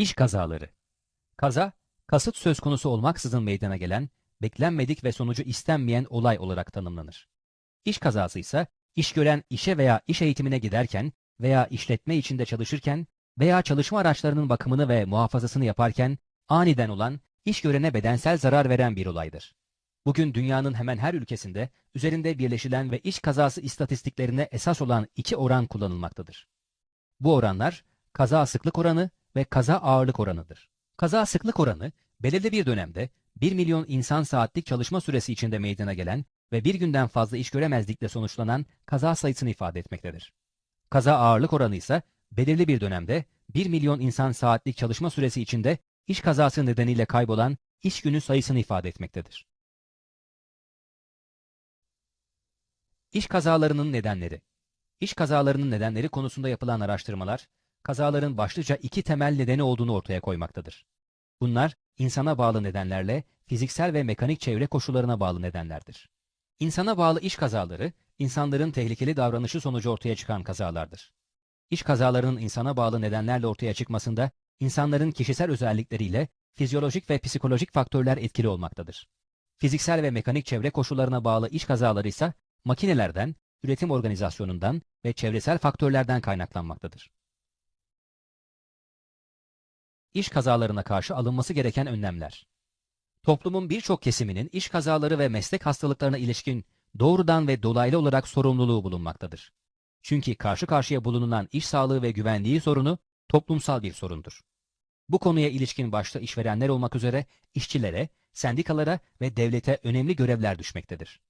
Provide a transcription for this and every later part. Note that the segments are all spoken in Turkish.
İş kazaları. Kaza, kasıt söz konusu olmaksızın meydana gelen, beklenmedik ve sonucu istenmeyen olay olarak tanımlanır. İş kazası ise, iş gören işe veya iş eğitimine giderken veya işletme içinde çalışırken veya çalışma araçlarının bakımını ve muhafazasını yaparken aniden olan, iş görene bedensel zarar veren bir olaydır. Bugün dünyanın hemen her ülkesinde üzerinde birleşilen ve iş kazası istatistiklerine esas olan iki oran kullanılmaktadır. Bu oranlar kaza sıklık oranı ve kaza ağırlık oranıdır. Kaza sıklık oranı belirli bir dönemde 1 milyon insan saatlik çalışma süresi içinde meydana gelen ve bir günden fazla iş göremezlikle sonuçlanan kaza sayısını ifade etmektedir. Kaza ağırlık oranı ise belirli bir dönemde 1 milyon insan saatlik çalışma süresi içinde iş kazası nedeniyle kaybolan iş günü sayısını ifade etmektedir. İş kazalarının nedenleri İş kazalarının nedenleri konusunda yapılan araştırmalar, kazaların başlıca iki temel nedeni olduğunu ortaya koymaktadır. Bunlar, insana bağlı nedenlerle fiziksel ve mekanik çevre koşullarına bağlı nedenlerdir. İnsana bağlı iş kazaları, insanların tehlikeli davranışı sonucu ortaya çıkan kazalardır. İş kazalarının insana bağlı nedenlerle ortaya çıkmasında, insanların kişisel özellikleriyle fizyolojik ve psikolojik faktörler etkili olmaktadır. Fiziksel ve mekanik çevre koşullarına bağlı iş kazaları ise makinelerden, üretim organizasyonundan ve çevresel faktörlerden kaynaklanmaktadır. İş kazalarına karşı alınması gereken önlemler. Toplumun birçok kesiminin iş kazaları ve meslek hastalıklarına ilişkin doğrudan ve dolaylı olarak sorumluluğu bulunmaktadır. Çünkü karşı karşıya bulunulan iş sağlığı ve güvenliği sorunu toplumsal bir sorundur. Bu konuya ilişkin başta işverenler olmak üzere işçilere, sendikalara ve devlete önemli görevler düşmektedir.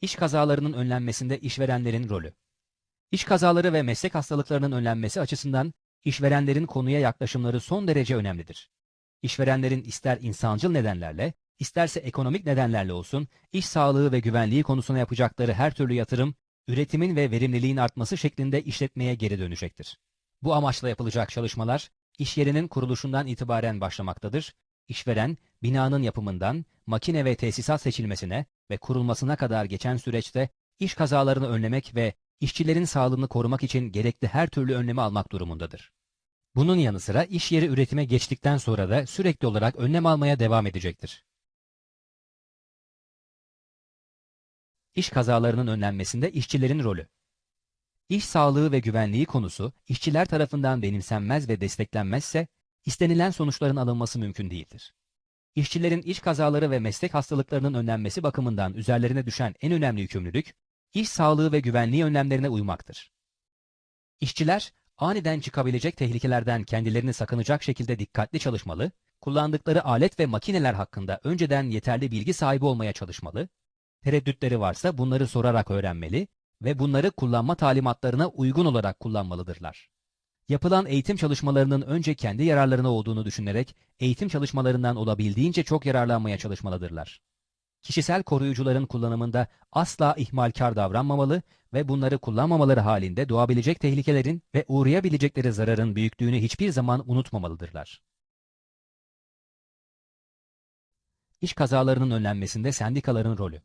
İş kazalarının önlenmesinde işverenlerin rolü. İş kazaları ve meslek hastalıklarının önlenmesi açısından işverenlerin konuya yaklaşımları son derece önemlidir. İşverenlerin ister insancıl nedenlerle, isterse ekonomik nedenlerle olsun, iş sağlığı ve güvenliği konusuna yapacakları her türlü yatırım, üretimin ve verimliliğin artması şeklinde işletmeye geri dönecektir. Bu amaçla yapılacak çalışmalar, iş yerinin kuruluşundan itibaren başlamaktadır. İşveren, binanın yapımından, makine ve tesisat seçilmesine ve kurulmasına kadar geçen süreçte iş kazalarını önlemek ve işçilerin sağlığını korumak için gerekli her türlü önlemi almak durumundadır. Bunun yanı sıra iş yeri üretime geçtikten sonra da sürekli olarak önlem almaya devam edecektir. İş kazalarının önlenmesinde işçilerin rolü. İş sağlığı ve güvenliği konusu işçiler tarafından benimsenmez ve desteklenmezse istenilen sonuçların alınması mümkün değildir. İşçilerin iş kazaları ve meslek hastalıklarının önlenmesi bakımından üzerlerine düşen en önemli yükümlülük, iş sağlığı ve güvenliği önlemlerine uymaktır. İşçiler, aniden çıkabilecek tehlikelerden kendilerini sakınacak şekilde dikkatli çalışmalı, kullandıkları alet ve makineler hakkında önceden yeterli bilgi sahibi olmaya çalışmalı, tereddütleri varsa bunları sorarak öğrenmeli ve bunları kullanma talimatlarına uygun olarak kullanmalıdırlar. Yapılan eğitim çalışmalarının önce kendi yararlarına olduğunu düşünerek eğitim çalışmalarından olabildiğince çok yararlanmaya çalışmalıdırlar. Kişisel koruyucuların kullanımında asla ihmalkar davranmamalı ve bunları kullanmamaları halinde doğabilecek tehlikelerin ve uğrayabilecekleri zararın büyüklüğünü hiçbir zaman unutmamalıdırlar. İş kazalarının önlenmesinde sendikaların rolü.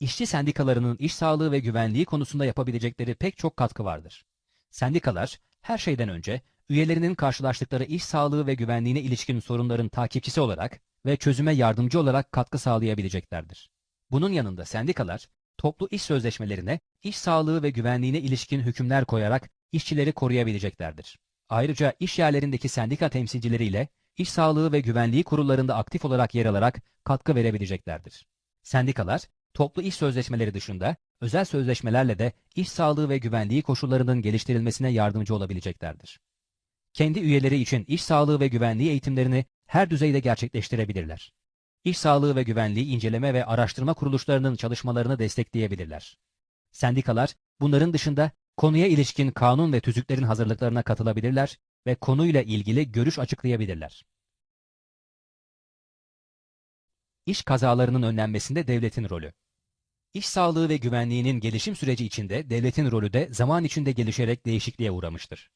İşçi sendikalarının iş sağlığı ve güvenliği konusunda yapabilecekleri pek çok katkı vardır. Sendikalar, her şeyden önce üyelerinin karşılaştıkları iş sağlığı ve güvenliğine ilişkin sorunların takipçisi olarak ve çözüme yardımcı olarak katkı sağlayabileceklerdir. Bunun yanında sendikalar, toplu iş sözleşmelerine iş sağlığı ve güvenliğine ilişkin hükümler koyarak işçileri koruyabileceklerdir. Ayrıca iş yerlerindeki sendika temsilcileriyle iş sağlığı ve güvenliği kurullarında aktif olarak yer alarak katkı verebileceklerdir. Sendikalar, toplu iş sözleşmeleri dışında özel sözleşmelerle de iş sağlığı ve güvenliği koşullarının geliştirilmesine yardımcı olabileceklerdir. Kendi üyeleri için iş sağlığı ve güvenliği eğitimlerini her düzeyde gerçekleştirebilirler. İş sağlığı ve güvenliği inceleme ve araştırma kuruluşlarının çalışmalarını destekleyebilirler. Sendikalar bunların dışında konuya ilişkin kanun ve tüzüklerin hazırlıklarına katılabilirler ve konuyla ilgili görüş açıklayabilirler. İş kazalarının önlenmesinde devletin rolü. İş sağlığı ve güvenliğinin gelişim süreci içinde devletin rolü de zaman içinde gelişerek değişikliğe uğramıştır.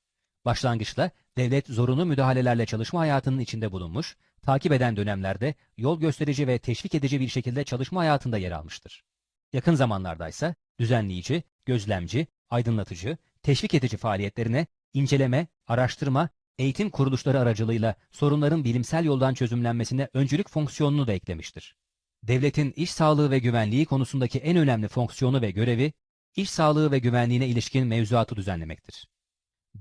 Başlangıçta devlet zorunlu müdahalelerle çalışma hayatının içinde bulunmuş, takip eden dönemlerde yol gösterici ve teşvik edici bir şekilde çalışma hayatında yer almıştır. Yakın zamanlarda ise düzenleyici, gözlemci, aydınlatıcı, teşvik edici faaliyetlerine inceleme, araştırma, eğitim kuruluşları aracılığıyla sorunların bilimsel yoldan çözümlenmesine öncülük fonksiyonunu da eklemiştir. Devletin iş sağlığı ve güvenliği konusundaki en önemli fonksiyonu ve görevi, iş sağlığı ve güvenliğine ilişkin mevzuatı düzenlemektir.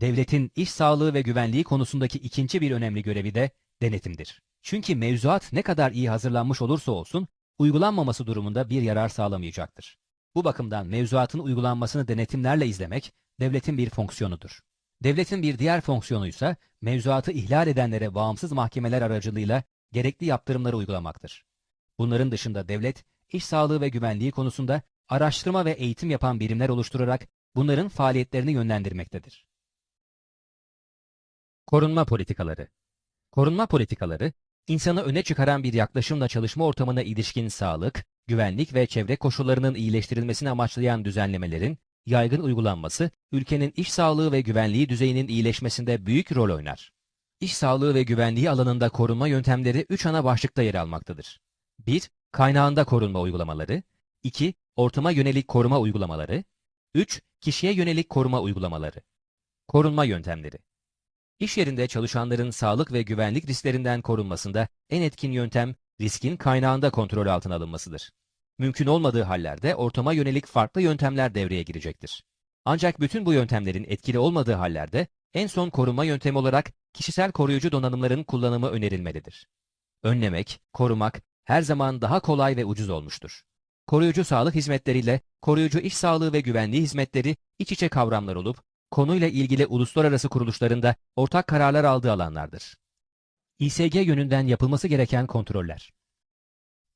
Devletin iş sağlığı ve güvenliği konusundaki ikinci bir önemli görevi de denetimdir. Çünkü mevzuat ne kadar iyi hazırlanmış olursa olsun, uygulanmaması durumunda bir yarar sağlamayacaktır. Bu bakımdan mevzuatın uygulanmasını denetimlerle izlemek, devletin bir fonksiyonudur. Devletin bir diğer fonksiyonu ise mevzuatı ihlal edenlere bağımsız mahkemeler aracılığıyla gerekli yaptırımları uygulamaktır. Bunların dışında devlet, iş sağlığı ve güvenliği konusunda araştırma ve eğitim yapan birimler oluşturarak bunların faaliyetlerini yönlendirmektedir. Korunma politikaları Korunma politikaları, insanı öne çıkaran bir yaklaşımla çalışma ortamına ilişkin sağlık, güvenlik ve çevre koşullarının iyileştirilmesini amaçlayan düzenlemelerin yaygın uygulanması, ülkenin iş sağlığı ve güvenliği düzeyinin iyileşmesinde büyük rol oynar. İş sağlığı ve güvenliği alanında korunma yöntemleri üç ana başlıkta yer almaktadır. 1. Kaynağında korunma uygulamaları. 2. Ortama yönelik koruma uygulamaları. 3. Kişiye yönelik koruma uygulamaları. Korunma yöntemleri. İş yerinde çalışanların sağlık ve güvenlik risklerinden korunmasında en etkin yöntem riskin kaynağında kontrol altına alınmasıdır. Mümkün olmadığı hallerde ortama yönelik farklı yöntemler devreye girecektir. Ancak bütün bu yöntemlerin etkili olmadığı hallerde en son korunma yöntemi olarak kişisel koruyucu donanımların kullanımı önerilmelidir. Önlemek, korumak her zaman daha kolay ve ucuz olmuştur. Koruyucu sağlık hizmetleriyle koruyucu iş sağlığı ve güvenliği hizmetleri iç içe kavramlar olup konuyla ilgili uluslararası kuruluşlarında ortak kararlar aldığı alanlardır. İSG yönünden yapılması gereken kontroller.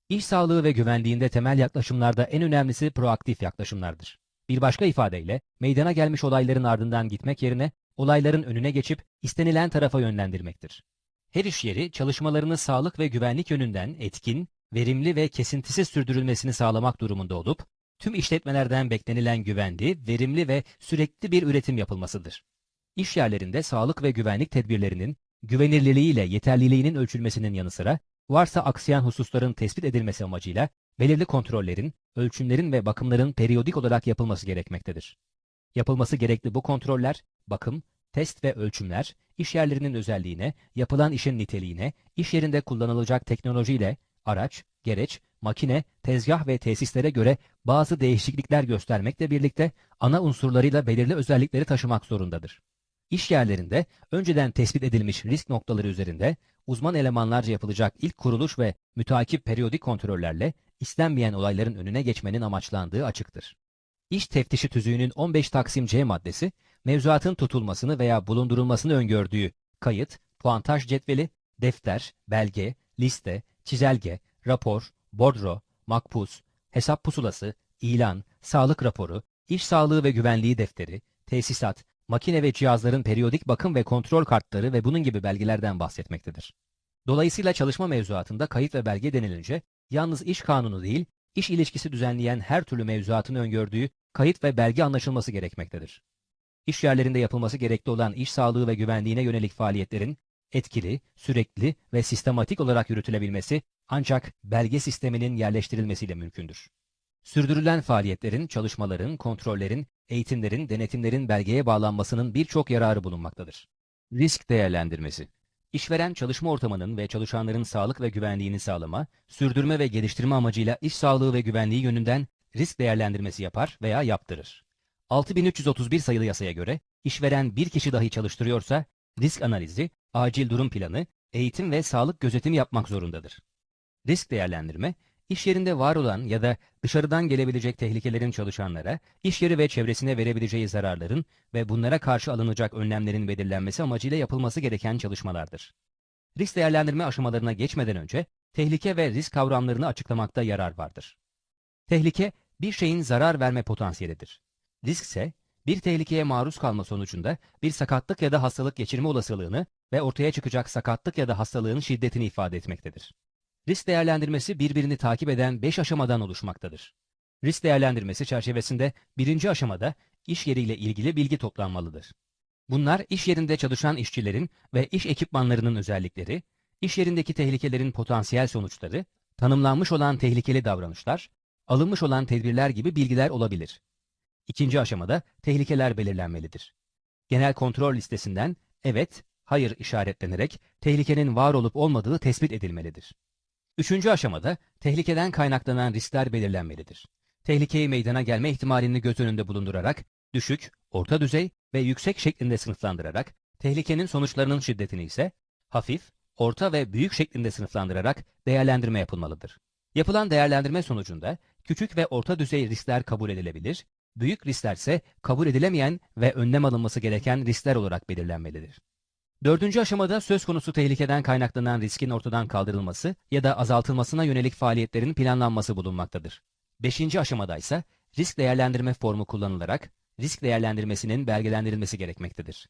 İş sağlığı ve güvenliğinde temel yaklaşımlarda en önemlisi proaktif yaklaşımlardır. Bir başka ifadeyle meydana gelmiş olayların ardından gitmek yerine olayların önüne geçip istenilen tarafa yönlendirmektir. Her iş yeri çalışmalarını sağlık ve güvenlik yönünden etkin, verimli ve kesintisiz sürdürülmesini sağlamak durumunda olup, tüm işletmelerden beklenilen güvenli, verimli ve sürekli bir üretim yapılmasıdır. İş yerlerinde sağlık ve güvenlik tedbirlerinin güvenilirliğiyle yeterliliğinin ölçülmesinin yanı sıra varsa aksayan hususların tespit edilmesi amacıyla belirli kontrollerin, ölçümlerin ve bakımların periyodik olarak yapılması gerekmektedir. Yapılması gerekli bu kontroller, bakım, test ve ölçümler, iş yerlerinin özelliğine, yapılan işin niteliğine, iş yerinde kullanılacak teknolojiyle, araç, gereç, makine, tezgah ve tesislere göre bazı değişiklikler göstermekle birlikte ana unsurlarıyla belirli özellikleri taşımak zorundadır. İş yerlerinde önceden tespit edilmiş risk noktaları üzerinde uzman elemanlarca yapılacak ilk kuruluş ve mütakip periyodik kontrollerle istenmeyen olayların önüne geçmenin amaçlandığı açıktır. İş teftişi tüzüğünün 15 Taksim C maddesi, mevzuatın tutulmasını veya bulundurulmasını öngördüğü kayıt, puantaj cetveli, defter, belge, liste, çizelge, rapor, bordro, makpus, hesap pusulası, ilan, sağlık raporu, iş sağlığı ve güvenliği defteri, tesisat, makine ve cihazların periyodik bakım ve kontrol kartları ve bunun gibi belgelerden bahsetmektedir. Dolayısıyla çalışma mevzuatında kayıt ve belge denilince yalnız iş kanunu değil, iş ilişkisi düzenleyen her türlü mevzuatın öngördüğü kayıt ve belge anlaşılması gerekmektedir. İş yerlerinde yapılması gerekli olan iş sağlığı ve güvenliğine yönelik faaliyetlerin etkili, sürekli ve sistematik olarak yürütülebilmesi ancak belge sisteminin yerleştirilmesiyle mümkündür. Sürdürülen faaliyetlerin, çalışmaların, kontrollerin, eğitimlerin, denetimlerin belgeye bağlanmasının birçok yararı bulunmaktadır. Risk değerlendirmesi İşveren çalışma ortamının ve çalışanların sağlık ve güvenliğini sağlama, sürdürme ve geliştirme amacıyla iş sağlığı ve güvenliği yönünden risk değerlendirmesi yapar veya yaptırır. 6331 sayılı yasaya göre işveren bir kişi dahi çalıştırıyorsa risk analizi, acil durum planı, eğitim ve sağlık gözetimi yapmak zorundadır. Risk değerlendirme, iş yerinde var olan ya da dışarıdan gelebilecek tehlikelerin çalışanlara, iş yeri ve çevresine verebileceği zararların ve bunlara karşı alınacak önlemlerin belirlenmesi amacıyla yapılması gereken çalışmalardır. Risk değerlendirme aşamalarına geçmeden önce tehlike ve risk kavramlarını açıklamakta yarar vardır. Tehlike, bir şeyin zarar verme potansiyelidir. Risk ise, bir tehlikeye maruz kalma sonucunda bir sakatlık ya da hastalık geçirme olasılığını ve ortaya çıkacak sakatlık ya da hastalığın şiddetini ifade etmektedir. Risk değerlendirmesi birbirini takip eden 5 aşamadan oluşmaktadır. Risk değerlendirmesi çerçevesinde birinci aşamada iş yeriyle ilgili bilgi toplanmalıdır. Bunlar iş yerinde çalışan işçilerin ve iş ekipmanlarının özellikleri, iş yerindeki tehlikelerin potansiyel sonuçları, tanımlanmış olan tehlikeli davranışlar, alınmış olan tedbirler gibi bilgiler olabilir. İkinci aşamada tehlikeler belirlenmelidir. Genel kontrol listesinden evet, hayır işaretlenerek tehlikenin var olup olmadığı tespit edilmelidir. Üçüncü aşamada tehlikeden kaynaklanan riskler belirlenmelidir. Tehlikeyi meydana gelme ihtimalini göz önünde bulundurarak düşük, orta düzey ve yüksek şeklinde sınıflandırarak tehlikenin sonuçlarının şiddetini ise hafif, orta ve büyük şeklinde sınıflandırarak değerlendirme yapılmalıdır. Yapılan değerlendirme sonucunda küçük ve orta düzey riskler kabul edilebilir, büyük riskler ise kabul edilemeyen ve önlem alınması gereken riskler olarak belirlenmelidir. Dördüncü aşamada söz konusu tehlikeden kaynaklanan riskin ortadan kaldırılması ya da azaltılmasına yönelik faaliyetlerin planlanması bulunmaktadır. Beşinci aşamada ise risk değerlendirme formu kullanılarak risk değerlendirmesinin belgelendirilmesi gerekmektedir.